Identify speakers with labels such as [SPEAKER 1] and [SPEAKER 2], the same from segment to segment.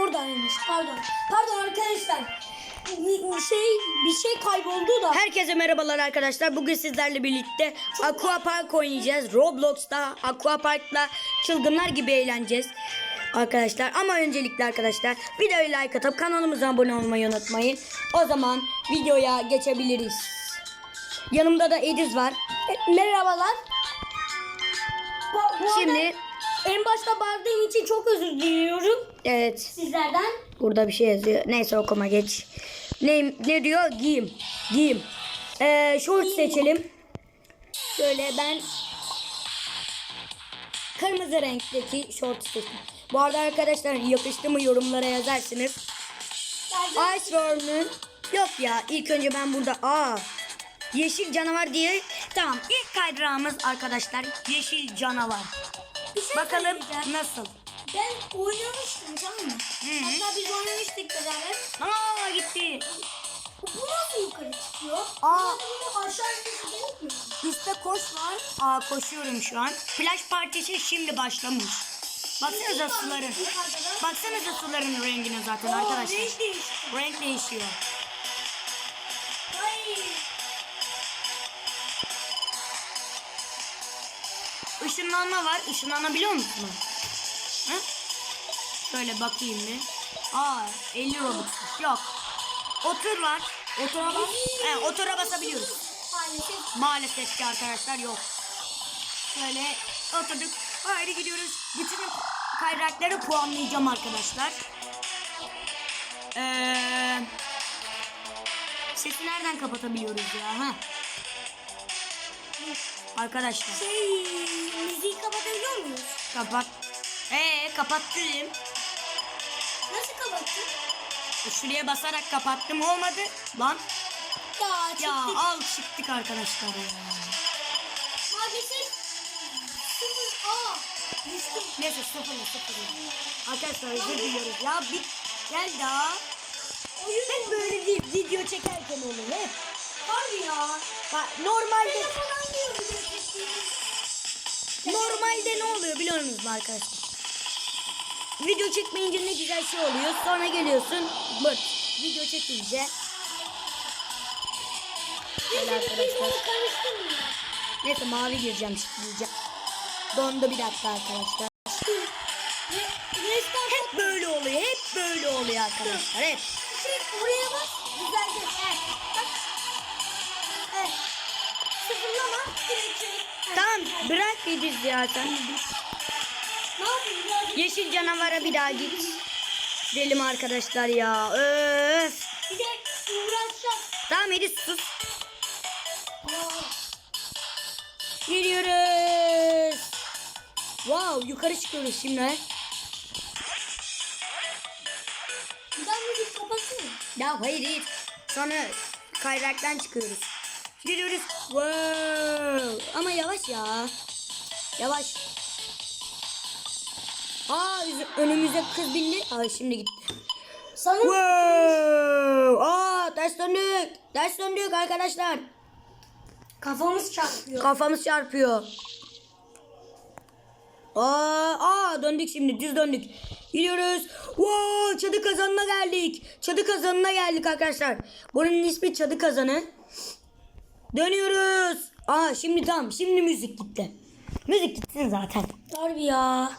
[SPEAKER 1] Oradaymış. Pardon. Pardon arkadaşlar. Bir şey bir şey kayboldu da.
[SPEAKER 2] Herkese merhabalar arkadaşlar. Bugün sizlerle birlikte Aqua Park oynayacağız. Roblox'ta Aqua Park'la çılgınlar gibi eğleneceğiz. Arkadaşlar ama öncelikle arkadaşlar videoyu like atıp kanalımıza abone olmayı unutmayın. O zaman videoya geçebiliriz. Yanımda da Ediz var.
[SPEAKER 1] E, merhabalar. Bu, bu
[SPEAKER 2] Şimdi
[SPEAKER 1] en başta bağırdığım için çok özür diliyorum
[SPEAKER 2] evet
[SPEAKER 1] sizlerden.
[SPEAKER 2] burada bir şey yazıyor. Neyse okuma geç. Ne, ne diyor? Giyim. Giyim. Ee, short seçelim. Şöyle ben kırmızı renkteki short seçtim. Bu arada arkadaşlar yakıştı mı yorumlara yazarsınız. Ice Worm'un yok ya ilk önce ben burada aa yeşil canavar diye tamam ilk kaydırağımız arkadaşlar yeşil canavar.
[SPEAKER 1] Bir şey
[SPEAKER 2] Bakalım
[SPEAKER 1] söyleyeceğim.
[SPEAKER 2] nasıl.
[SPEAKER 1] Ben oynamıştım tamam mı?
[SPEAKER 2] Hı.
[SPEAKER 1] Hatta biz oynamıştık beraber.
[SPEAKER 2] Aa gitti.
[SPEAKER 1] Bu nasıl yukarı çıkıyor?
[SPEAKER 2] Aa.
[SPEAKER 1] Böyle aşağı inmesi gerekmiyor. mu?
[SPEAKER 2] Üstte koş var. Aa koşuyorum şu an. Plaj partisi şimdi başlamış. Baksanıza suların. Baksanıza suların rengine zaten
[SPEAKER 1] Oo,
[SPEAKER 2] arkadaşlar.
[SPEAKER 1] renk değişti.
[SPEAKER 2] Renk değişiyor. Işınlanma var. Işınlanabiliyor musun? Hı? Şöyle bakayım bir. Aa 50 Robux. Yok. Otur var. Otura bas. He, otura basabiliyoruz.
[SPEAKER 1] Maalesef
[SPEAKER 2] ki arkadaşlar yok. Şöyle oturduk. Haydi gidiyoruz. Bütün kayrakları puanlayacağım arkadaşlar. Ee, sesi nereden kapatabiliyoruz ya? Ha? Arkadaşlar
[SPEAKER 1] Şey, müziği kapatabiliyor muyuz?
[SPEAKER 2] kapat. Ee kapattım.
[SPEAKER 1] Nasıl kapattın?
[SPEAKER 2] Şuraya basarak kapattım olmadı. Lan
[SPEAKER 1] Ya çıktık.
[SPEAKER 2] ya al çıktık arkadaşlar ya.
[SPEAKER 1] Maalesef. Sıfır. Aa. Düştüm.
[SPEAKER 2] Neyse sıfırla sıfırla. Arkadaşlar özür diliyoruz. Ya bir gel daha.
[SPEAKER 1] Oyun
[SPEAKER 2] Hep böyle bir video çekerken olur hep.
[SPEAKER 1] Harbi ya.
[SPEAKER 2] Bak normalde
[SPEAKER 1] Telefon almıyoruz.
[SPEAKER 2] Normalde ne oluyor biliyor musunuz arkadaşlar? Video çekmeyince ne güzel şey oluyor. Sonra geliyorsun bırt. Video çekince.
[SPEAKER 1] Neyse
[SPEAKER 2] arkadaşlar. mavi gireceğim şimdi. Dondu bir dakika arkadaşlar. Hep böyle oluyor. Hep böyle oluyor arkadaşlar. Hep. Tamam bırak Ediz ya sen.
[SPEAKER 1] Ne yapayım birazcık.
[SPEAKER 2] Yeşil canavara bir daha git. Gidelim arkadaşlar ya. Öf.
[SPEAKER 1] Bir de.
[SPEAKER 2] Tamam Ediz sus. Geliyoruz. Wow yukarı çıkıyoruz şimdi.
[SPEAKER 1] Daha müzik kapatsın mı?
[SPEAKER 2] Ya hayır hayır. Sonra kayraktan çıkıyoruz. Geliyoruz. Wow. Ama yavaş ya. Yavaş. Aa üz- önümüze kız bindi. Aa şimdi gitti.
[SPEAKER 1] Sanırım
[SPEAKER 2] Wow. Aa ters döndük. Ters döndük arkadaşlar.
[SPEAKER 1] kafamız çarpıyor.
[SPEAKER 2] Kafamız çarpıyor. Aa, aa döndük şimdi düz döndük. Gidiyoruz. Wow, çadı kazanına geldik. Çadı kazanına geldik arkadaşlar. Bunun ismi çadı kazanı. Dönüyoruz. Aa şimdi tamam. Şimdi müzik gitti. Müzik gitsin zaten.
[SPEAKER 1] Harbi ya.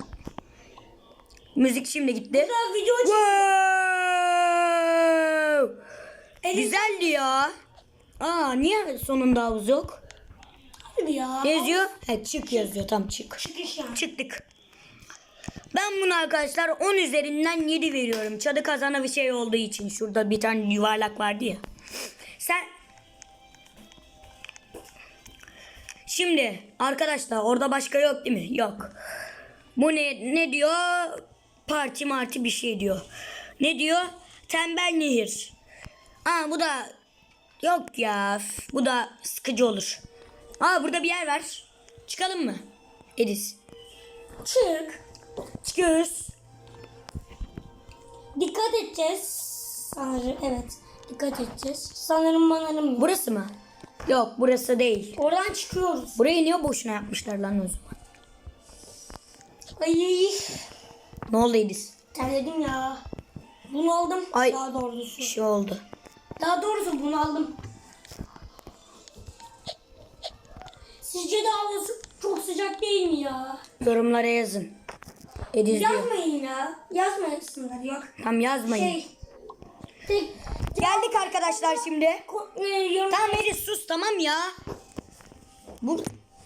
[SPEAKER 2] Müzik şimdi gitti.
[SPEAKER 1] Biraz video.
[SPEAKER 2] Wow. Güzeldi ya. Aa niye sonunda havuz yok?
[SPEAKER 1] Harbi ya.
[SPEAKER 2] Yazıyor? He çık yazıyor. Tam çık.
[SPEAKER 1] Çıkış yani.
[SPEAKER 2] Çıktık. Ben bunu arkadaşlar 10 üzerinden 7 veriyorum. Çadı kazana bir şey olduğu için. Şurada bir tane yuvarlak vardı ya. Sen... Şimdi arkadaşlar orada başka yok değil mi? Yok. Bu ne, ne diyor? Parti marti bir şey diyor. Ne diyor? Tembel nehir. Aa bu da yok ya. Bu da sıkıcı olur. Aa burada bir yer var. Çıkalım mı? Ediz.
[SPEAKER 1] Çık.
[SPEAKER 2] Çıkıyoruz.
[SPEAKER 1] Dikkat edeceğiz. Sanırım evet. Dikkat edeceğiz. Sanırım manarım.
[SPEAKER 2] Burası mı? Yok burası değil.
[SPEAKER 1] Oradan çıkıyoruz.
[SPEAKER 2] Burayı niye boşuna yapmışlar lan o zaman?
[SPEAKER 1] Ay
[SPEAKER 2] Ne oldu Ediz?
[SPEAKER 1] terledim ya. Bunu aldım.
[SPEAKER 2] Ay.
[SPEAKER 1] Daha doğrusu.
[SPEAKER 2] Bir şey oldu.
[SPEAKER 1] Daha doğrusu bunu aldım. Sizce de havası çok sıcak değil mi ya?
[SPEAKER 2] Yorumlara yazın. Ediz diyor.
[SPEAKER 1] Yazmayın ya. Yazmayasınlar yok.
[SPEAKER 2] Tam yazmayın.
[SPEAKER 1] Şey. Tek,
[SPEAKER 2] Geldik arkadaşlar şimdi.
[SPEAKER 1] ko- e, yorum,
[SPEAKER 2] Tamam Ediz sus tamam ya. Bu,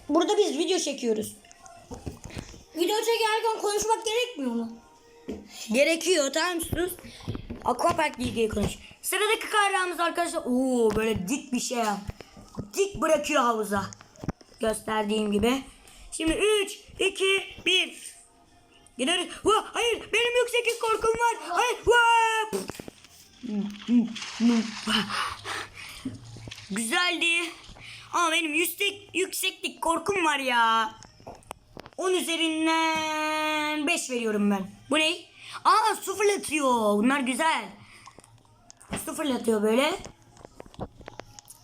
[SPEAKER 2] burada biz video çekiyoruz.
[SPEAKER 1] video çekerken konuşmak gerekmiyor mu?
[SPEAKER 2] Gerekiyor tamam sus. Aquapark ilgili konuş. Sıradaki kahrağımız arkadaşlar. Oo böyle dik bir şey. Dik bırakıyor havuza. Gösterdiğim gibi. Şimdi 3, 2, 1. Gideriz. Hayır benim yükseklik korkum var. Hayır. Vah. Güzeldi. Ama benim yüksek, yükseklik korkum var ya. 10 üzerinden 5 veriyorum ben. Bu ne? Aa su fırlatıyor. Bunlar güzel. Su fırlatıyor böyle.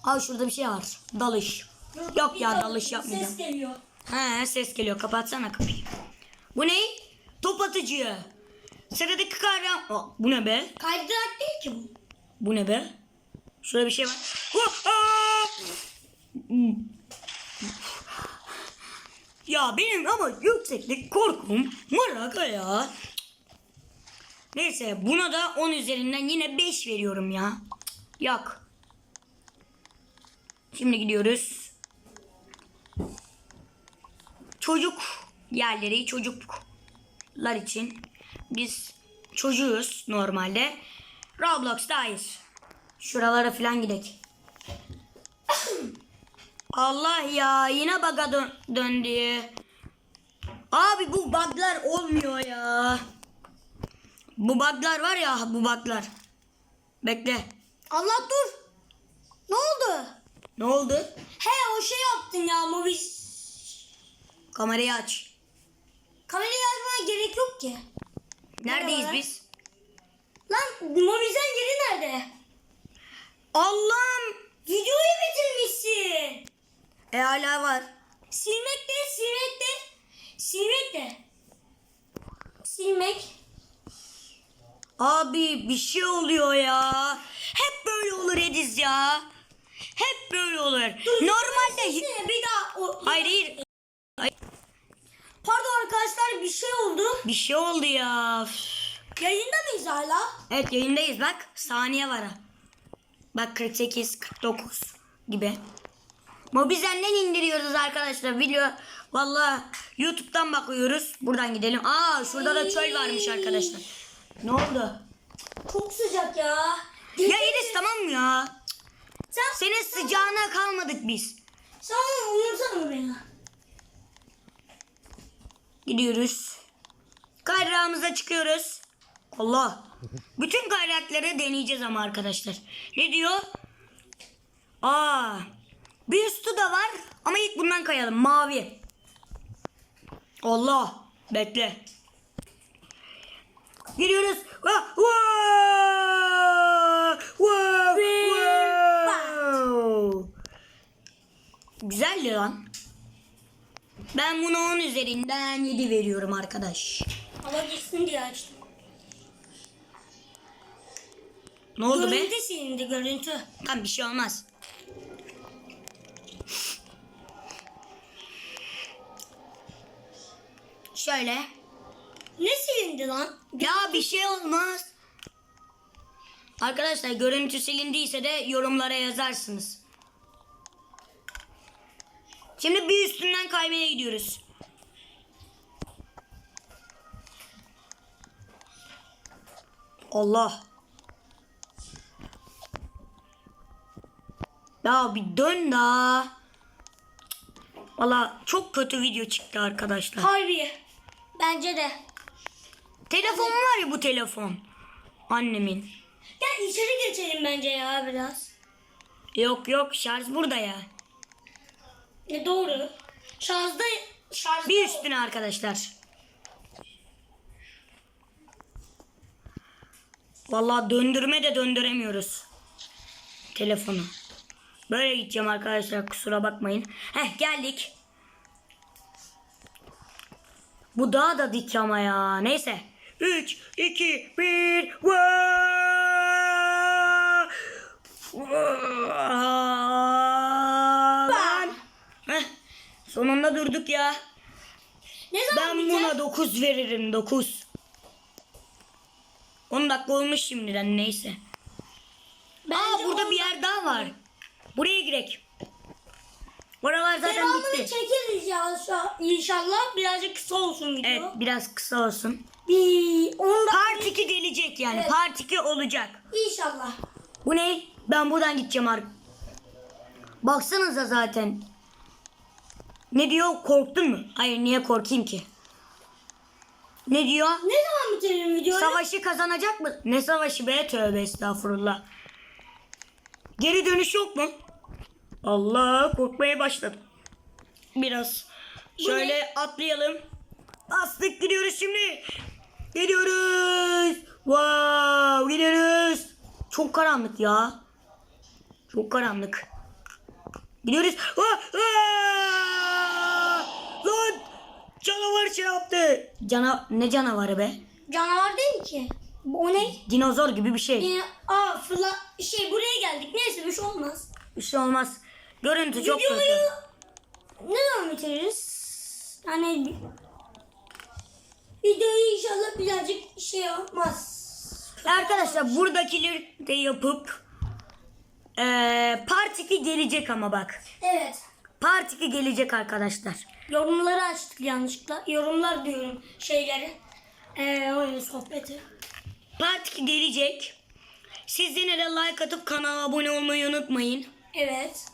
[SPEAKER 2] Aa şurada bir şey var. Dalış. Yok ya dalış yapmayacağım.
[SPEAKER 1] Ses geliyor.
[SPEAKER 2] He ses geliyor. Kapatsana kapıyı. Bu ne? Top atıcı. Sıradaki kahraman. Aa, bu ne be?
[SPEAKER 1] Kaydırak değil ki bu.
[SPEAKER 2] Bu ne be? Şurada bir şey var. Ya benim ama yükseklik korkum var aga ya. Neyse buna da 10 üzerinden yine 5 veriyorum ya. Yok. Şimdi gidiyoruz. Çocuk yerleri çocuklar için. Biz çocuğuz normalde. Roblox dahil. Şuralara falan gidek. Allah ya yine baga dön döndü. Abi bu buglar olmuyor ya. Bu buglar var ya bu buglar. Bekle.
[SPEAKER 1] Allah dur. Ne oldu?
[SPEAKER 2] Ne oldu?
[SPEAKER 1] He o şey yaptın ya mobil.
[SPEAKER 2] Kamerayı aç.
[SPEAKER 1] Kamerayı açmaya gerek yok ki.
[SPEAKER 2] Neredeyiz
[SPEAKER 1] Merhabalar.
[SPEAKER 2] biz?
[SPEAKER 1] Lan mobilden yeri nerede?
[SPEAKER 2] Allah'ım.
[SPEAKER 1] Videoyu bitirmişsin.
[SPEAKER 2] E hala var.
[SPEAKER 1] Silmek de silmek de silmek de. Silmek.
[SPEAKER 2] Abi bir şey oluyor ya. Hep böyle olur Ediz ya. Hep böyle olur. Normalde...
[SPEAKER 1] Silsene bir daha. O,
[SPEAKER 2] Hayır hayır.
[SPEAKER 1] Arkadaşlar bir şey oldu.
[SPEAKER 2] Bir şey oldu ya.
[SPEAKER 1] Yayında mıyız hala?
[SPEAKER 2] Evet yayındayız bak. Saniye var. ha. Bak 48, 49 gibi. Mobizen'den indiriyoruz arkadaşlar video. Valla YouTube'dan bakıyoruz. Buradan gidelim. Aa şurada da çöl varmış arkadaşlar. Ne oldu?
[SPEAKER 1] Çok sıcak ya.
[SPEAKER 2] Ya Enes tamam mı ya?
[SPEAKER 1] Sen,
[SPEAKER 2] Senin sıcağına kalmadık biz.
[SPEAKER 1] sen umursana beni.
[SPEAKER 2] Gidiyoruz. Kayrağımıza çıkıyoruz. Allah. Bütün kayrakları deneyeceğiz ama arkadaşlar. Ne diyor? Aa. Bir üstü de var ama ilk bundan kayalım. Mavi. Allah. Bekle. Gidiyoruz. Vah, vah, vah, vah. Güzeldi lan. Ben buna 10 üzerinden 7 veriyorum arkadaş.
[SPEAKER 1] Hava gitsin diye açtım.
[SPEAKER 2] Ne oldu be?
[SPEAKER 1] Görüntü silindi görüntü.
[SPEAKER 2] Tam bir şey olmaz. Şöyle.
[SPEAKER 1] Ne silindi lan?
[SPEAKER 2] Ya bir şey olmaz. Arkadaşlar görüntü silindiyse de yorumlara yazarsınız. Şimdi bir üstünden kaymaya gidiyoruz. Allah. Ya bir dön da. Valla çok kötü video çıktı arkadaşlar.
[SPEAKER 1] Harbi. Bence de.
[SPEAKER 2] Telefon var ya bu telefon. Annemin.
[SPEAKER 1] Gel içeri geçelim bence ya biraz.
[SPEAKER 2] Yok yok şarj burada ya.
[SPEAKER 1] Ne doğru. Şarjda şarjda.
[SPEAKER 2] Bir üstüne arkadaşlar. Vallahi döndürme de döndüremiyoruz. Telefonu. Böyle gideceğim arkadaşlar kusura bakmayın. Heh geldik. Bu daha da dik ama ya. Neyse. 3, 2, 1. Lan. Heh, sonunda durduk ya.
[SPEAKER 1] Ne zaman
[SPEAKER 2] Ben buna 9 veririm 9. 10 dakika olmuş şimdiden neyse. Aa
[SPEAKER 1] Bence
[SPEAKER 2] burada
[SPEAKER 1] on
[SPEAKER 2] bir yer daha var. Buraya girek. Oralar zaten
[SPEAKER 1] Devamını
[SPEAKER 2] bitti.
[SPEAKER 1] çekeriz ya şu an. İnşallah birazcık kısa olsun video.
[SPEAKER 2] Evet biraz kısa olsun.
[SPEAKER 1] Bir 10 dakika
[SPEAKER 2] Part 2 gelecek yani.
[SPEAKER 1] Evet.
[SPEAKER 2] Part 2 olacak.
[SPEAKER 1] inşallah.
[SPEAKER 2] Bu ne? Ben buradan gideceğim artık. Baksanıza zaten. Ne diyor? Korktun mu? Hayır niye korkayım ki? Ne diyor?
[SPEAKER 1] Ne zaman bitirelim videoyu?
[SPEAKER 2] Savaşı kazanacak mı? Ne savaşı be? Tövbe estağfurullah. Geri dönüş yok mu? Allah korkmaya başladım. Biraz. Şöyle atlayalım. Bastık gidiyoruz şimdi. Gidiyoruz. Wow gidiyoruz. Çok karanlık ya. Çok karanlık. Gidiyoruz. Ah, ah! Canavar şey yaptı. Cana ne canavarı be?
[SPEAKER 1] Canavar değil ki. Bu- O ne?
[SPEAKER 2] Dinozor gibi bir şey.
[SPEAKER 1] Yine aa fırla şey buraya geldik. Neyse bir şey olmaz.
[SPEAKER 2] Bir şey olmaz. Görüntü çok
[SPEAKER 1] Videoyu
[SPEAKER 2] kötü.
[SPEAKER 1] ne zaman bitiririz? Yani videoyu inşallah birazcık şey yapmaz.
[SPEAKER 2] Arkadaşlar buradakileri de yapıp eee part 2 gelecek ama bak.
[SPEAKER 1] Evet.
[SPEAKER 2] Part 2 gelecek arkadaşlar.
[SPEAKER 1] Yorumları açtık yanlışlıkla. Yorumlar diyorum şeyleri. Ee, oyun sohbeti.
[SPEAKER 2] Part 2 gelecek. Siz yine de like atıp kanala abone olmayı unutmayın.
[SPEAKER 1] Evet.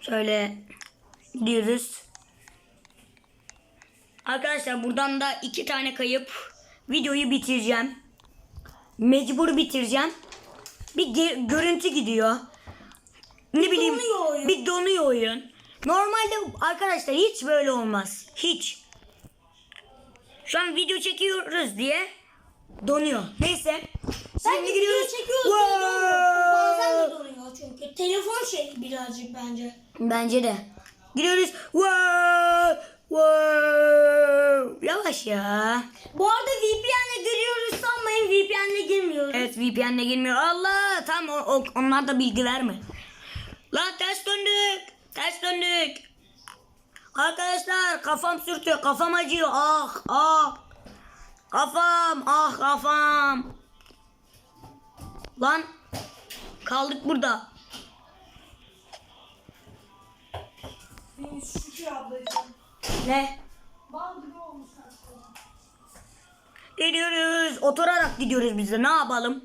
[SPEAKER 2] Şöyle gidiyoruz. Arkadaşlar buradan da iki tane kayıp videoyu bitireceğim. Mecbur bitireceğim. Bir görüntü gidiyor. Ne bileyim
[SPEAKER 1] donuyor oyun.
[SPEAKER 2] bir donuyor oyun. Normalde arkadaşlar hiç böyle olmaz. Hiç. Şu an video çekiyoruz diye donuyor. Neyse.
[SPEAKER 1] Ben
[SPEAKER 2] Şimdi gidiyoruz.
[SPEAKER 1] çekiyoruz donuyor. Bazen de
[SPEAKER 2] Wow.
[SPEAKER 1] donuyor çünkü. Telefon şey birazcık bence.
[SPEAKER 2] Bence de. Gidiyoruz. Wow! Wow! Yavaş ya.
[SPEAKER 1] Bu arada VPN'le giriyoruz sanmayın VPN'le girmiyoruz.
[SPEAKER 2] Evet VPN'le girmiyor. Allah tam o, o- onlar da bilgi verme. Lan ters döndük. Ters döndük. Arkadaşlar kafam sürtüyor. Kafam acıyor. Ah ah. Kafam ah kafam. Lan kaldık burada.
[SPEAKER 1] Şükür ablacığım.
[SPEAKER 2] Ne?
[SPEAKER 1] Bal
[SPEAKER 2] Gidiyoruz. Oturarak gidiyoruz biz de. Ne yapalım?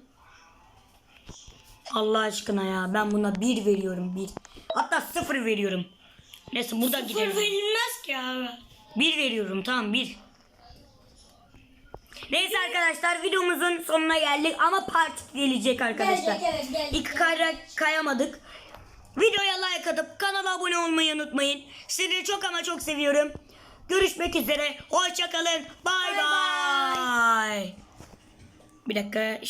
[SPEAKER 2] Allah aşkına ya. Ben buna bir veriyorum. Bir. Hatta sıfır veriyorum. Neyse burada
[SPEAKER 1] Sıfır
[SPEAKER 2] gidelim.
[SPEAKER 1] verilmez ki abi.
[SPEAKER 2] Bir veriyorum. Tamam bir. Neyse arkadaşlar videomuzun sonuna geldik ama part gelecek arkadaşlar.
[SPEAKER 1] Gelecek, evet, gelecek.
[SPEAKER 2] İlk kayra kayamadık. Videoya like atıp kanala abone olmayı unutmayın. Sizi çok ama çok seviyorum. Görüşmek üzere. Hoşçakalın.
[SPEAKER 1] Bay
[SPEAKER 2] Bay. Bir dakika şöyle.